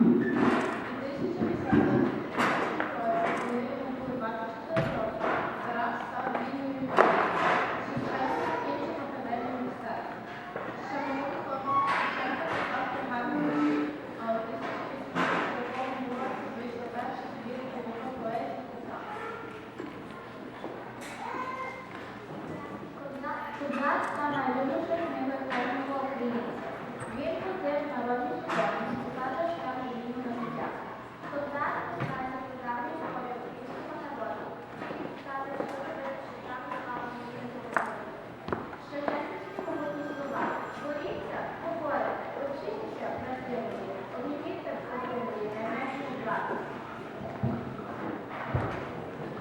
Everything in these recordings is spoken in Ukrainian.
Grazie a tutti.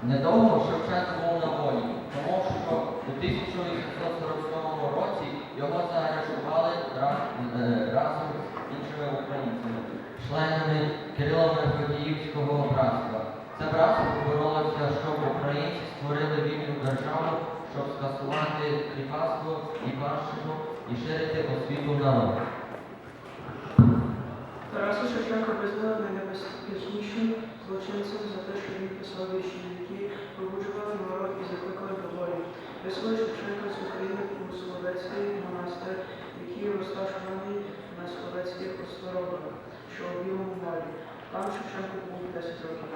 Недовго Шевченко був на волі, тому що у 1847 році його заарештували е, разом з іншими українцями, членами Кирило-Мефодіївського братства. Це братство боролося, щоб українці створили вільну державу, щоб скасувати кріпацтво і панщину і ширити освіту народу. Тараса Шевченка визнали найнебезпечнішим злочинцем за те, що він писав вірші, які пробуджували народ і закликали до волі. Веселий Шевченка з України у Соловецький монастир, який розташований на Соловецьких островах, що у Білому морі. Там Шевченко був 10 років.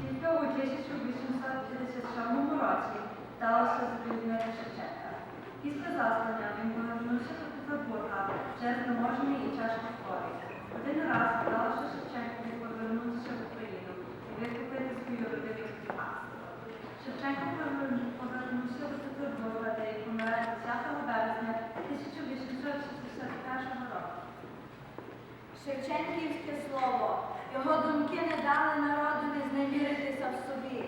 Тільки у 1857 році сталося звільнення Шевченка. Після заслання він Шевченко поверну- повернувся до Петербурга, де й помер 10 березня 1861 року. Шевченківське слово. Його думки не дали народові зневіритися в собі.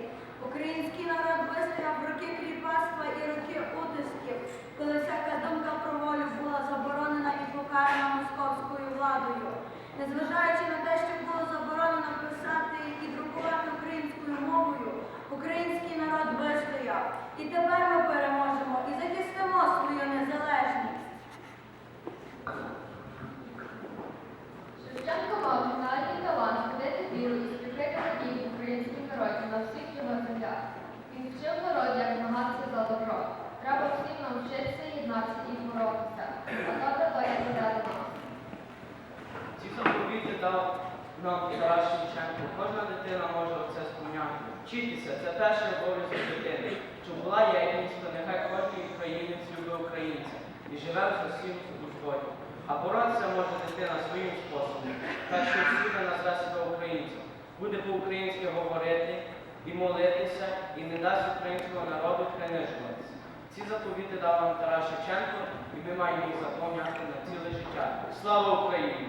Український народ вистояв роки кріпацтва і роки утисків, коли всяка думка про волю була заборонена і покарана московською владою. Незважаючи на те, що було заборонено писати і друкувати українською мовою, український народ вистояв. І тепер ми переможемо і захистимо свою незалежність. Шевченко мав геніальний талант ходити віру. Треба всім навчитися і боротися. А добре. Кожна дитина може це. Вчитися це перший обов'язок дитини. Щоб була нехай кожен українець любить українця і живе в згоді. А боротися може дитина своїм способом, так що всюди назве себе українцем, буде по-українськи говорити і молитися, і не дасть українського народу принижуватися. Ці заповіти дав нам Тарас Шевченко, і ми маємо їх заповняти на ціле життя. Слава Україні!